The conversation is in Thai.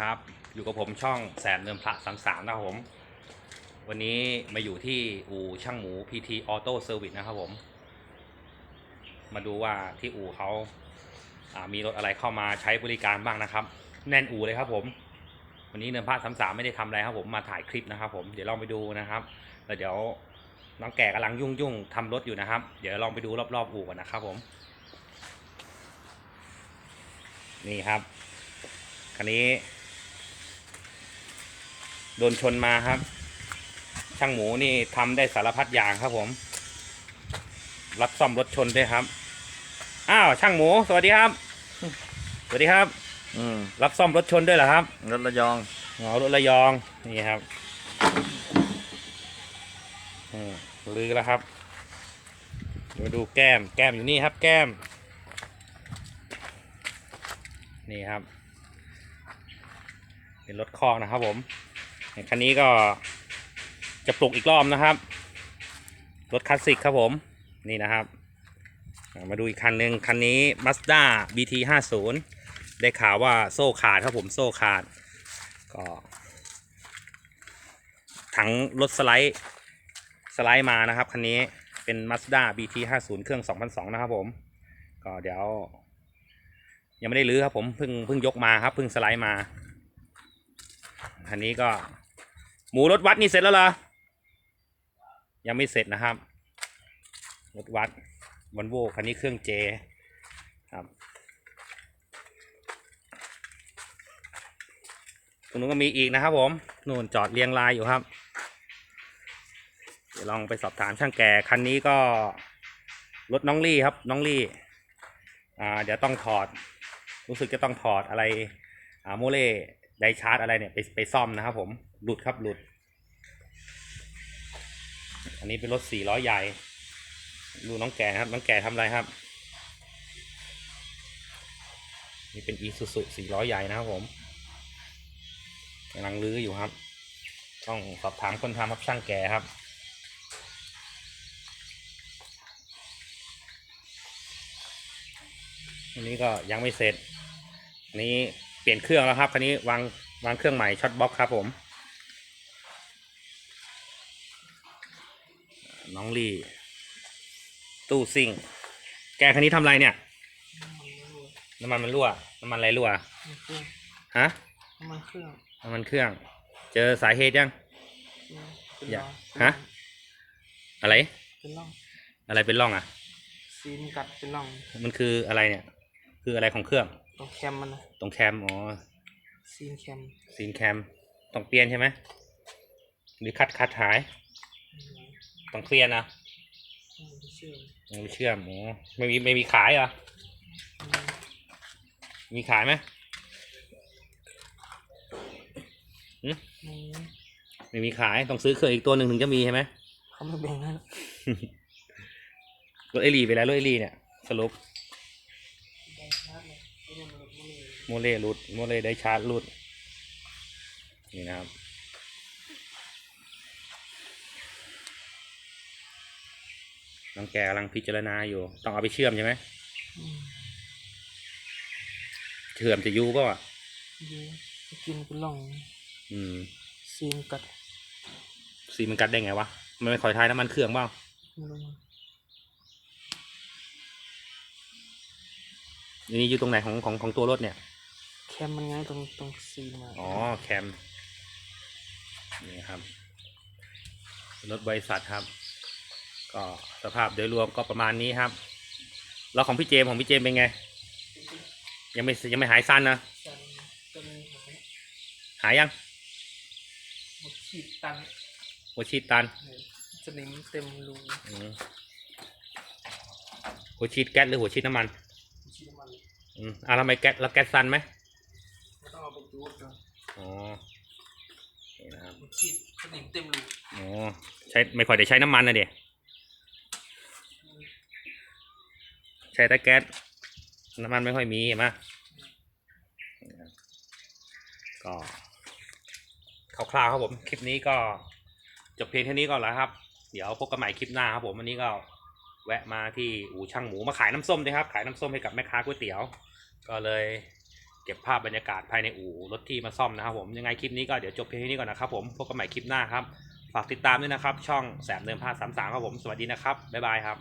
ครับ อยู่กับผมช่องแสนเดิมพระสามสามนะครับผม วันนี้มาอยู่ที่อู่ช่างหมู PT Auto Service นะครับผม มาดูว่าที่อู่เขาามีรถอะไรเข้ามาใช้บริการบ้างนะครับ แน่นอู่เลยครับผม วันนี้เดิมพระสามสามไม่ได้ทำอะไรครับผมมาถ่ายคลิปนะครับ ผมเดี๋ยวลองไปดูนะครับแล้วเดี๋ยวน้องแก่กำลังยุ่งยุ่งๆทำรถอยู่นะครับ เดี๋ยวลองไปดูรอบๆอู่กันนะครับผม นี่ครับคันนี้ โดนชนมาครับ ช่างหมูนี่ทำได้สารพัดอย่างครับผม รับซ่อมรถชนด้วยครับ อ้าวช่างหมูสวัสดีครับ สวัสดีครับ อืมรับซ่อมรถชนด้วยเหรอครับรถระยองอ๋อรถระยองนี่ครับอืมลือแล้วครับเดี๋ยวมาดูแก้ม แก้มอยู่นี่ครับ แก้ม นี่ครับ เป็นรถคอกนะครับผม คันนี้ก็จะปลุกอีกรอบนะครับ รถคลาสสิกครับผมนี่นะครับ มาดูอีกคันหนึ่งคันนี้ Mazda BT 50ได้ข่าวว่าโซ่ขาดครับผมโซ่ขาด ก็ถังรถสไลด์สไลด์มานะครับคันนี้เป็น Mazda BT 50เครื่อง 2002 นะครับผม ก็เดี๋ยว ยังไม่ได้รื้อครับผมเพิ่งเพิ่งยกมาครับเพิ่งสไลด์มาคันนี้ก็ หมูรถวัดนี่เสร็จแล้วเหรอ ยังไม่เสร็จนะครับ รถวัดวันโวคันนี้เครื่องเจครับตรงนู้นก็มีอีกนะครับผมนู่นจอดเรียงรายอยู่ครับ เดี๋ยวลองไปสอบถามช่างแก่คันนี้ก็รถน้องลี่ครับน้องลี่อ่าเดี๋ยวต้องถอด รู้สึกจะต้องถอดอะไรอ่าโมเล่ไดชาร์จอะไรเนี่ยไปไปซ่อมนะครับผมหลุดครับหลุด อันนี้เป็นรถสี่ล้อใหญ่ ดูน้องแก่นะครับ น้องแก่ทำอะไรครับ นี่เป็นอีซูซูสี่ล้อใหญ่นะครับผมกำลังลื้ออยู่ครับ ต้องสอบถามคนทำครับช่างแก่ครับอันนี้ก็ยังไม่เสร็จอันนี้เปลี่ยนเครื่องแล้วครับคันนี้วางวางเครื่องใหม่ช็อตบ็อกครับผม น้องลี่ตู้ซิ่ง แกคันนี้ทำอะไรเนี่ย น้ำมันมันรั่ว น้ำมันอะไรรั่วน้ำเครื่องฮะ น้ำมันเครื่อง น้ำมันเครื่อง เจอสาเหตุยังเป็นอย่าร่องฮะ อะไร เป็นร่อง อะไรเป็นร่องอะ ซีนกัดเป็นร่อง มันคืออะไรเนี่ย คืออะไรของเครื่อง ตรงแคมมันนะตรงแคม อ๋อ ซีนแคม ซีนแคม ต้องเปลี่ยนใช่ไหมหรือคัดคัดหาย ต้องเปลี่ยนนะไม่เชื่อมไม่เชื่อมอ๋อไม่มีไม่มีขายเหรอ มีขายไหมอืมไม่มีขายต้องซื้อเครื่องอีกตัวหนึ่งถึงจะมีใช่ไหมเขาไม่แบ่งให้หรอกรถไอรีไปแล้วรถไอรีเนี่ยสรุปแบ่งชาร์จเลยไอ้เนี่ยมันหลุดไม่เลยโมเล่รุดโมเล่ได้ชาร์จรุดนี่นะครับ น้องแกกำลังพิจารณาอยู่ ต้องเอาไปเชื่อมใช่ไหมอืมเชื่อมจะยูป่ะวะเยอะกินเป็นร่อง อืมซีนกัด ซีมันกัดได้ไงวะ มันไม่คอยทายน้ำมันเครื่องเปล่าไม่รู้มันอันนี้อยู่ตรงไหนของของของตัวรถเนี่ย แคมมันไงตรงตรงซีนมา อ๋อแคม นี่ครับ รถบริษัทครับ ก็สภาพโดยรวมก็ประมาณนี้ครับ แล้วของพี่เจมส์ของพี่เจมส์เป็นไง ยังไม่ยังไม่หายสั้นนะจันจนหายหายยังหมดขีดตันหัวฉีดตันเลยสนิมเต็มรูอืมหัวฉีดแก๊สหรือหัวฉีดน้ำมันชีน้ำมันอืมอะแล้วทำไมแก๊สแล้วแก๊สสั้นไหมไม่ต้องเอาไปจูดนะอ๋อนี่นะครับหมดขีดสนิมเต็มรูอ๋อใช้ไม่ค่อยได้ใช้น้ำมันนะเด็ ใช้ต่แก๊สน้ำมันไม่ค่อยมีเห็นไหมก็คร่าวๆครับผม คลิปนี้ก็จบเพียงเท่านี้ก่อนแล้วครับ เดี๋ยวพบกันใหม่คลิปหน้าครับผมวันนี้ก็แวะมาที่อู่ช่างหมูมาขายน้ำส้มด้วยครับ ขายน้ำส้มให้กับแม่ค้าก๋วยเตี๋ยว ก็เลยเก็บภาพบรรยากาศภายในอู่รถที่มาซ่อมนะครับผมยังไงคลิปนี้ก็เดี๋ยวจบเพียงเท่านี้ก่อนนะครับผมพบกันใหม่คลิปหน้าครับ ฝากติดตามด้วยนะครับ ช่องแสบเดิมพาสามสามครับผมสวัสดีนะครับบ๊ายบายครับ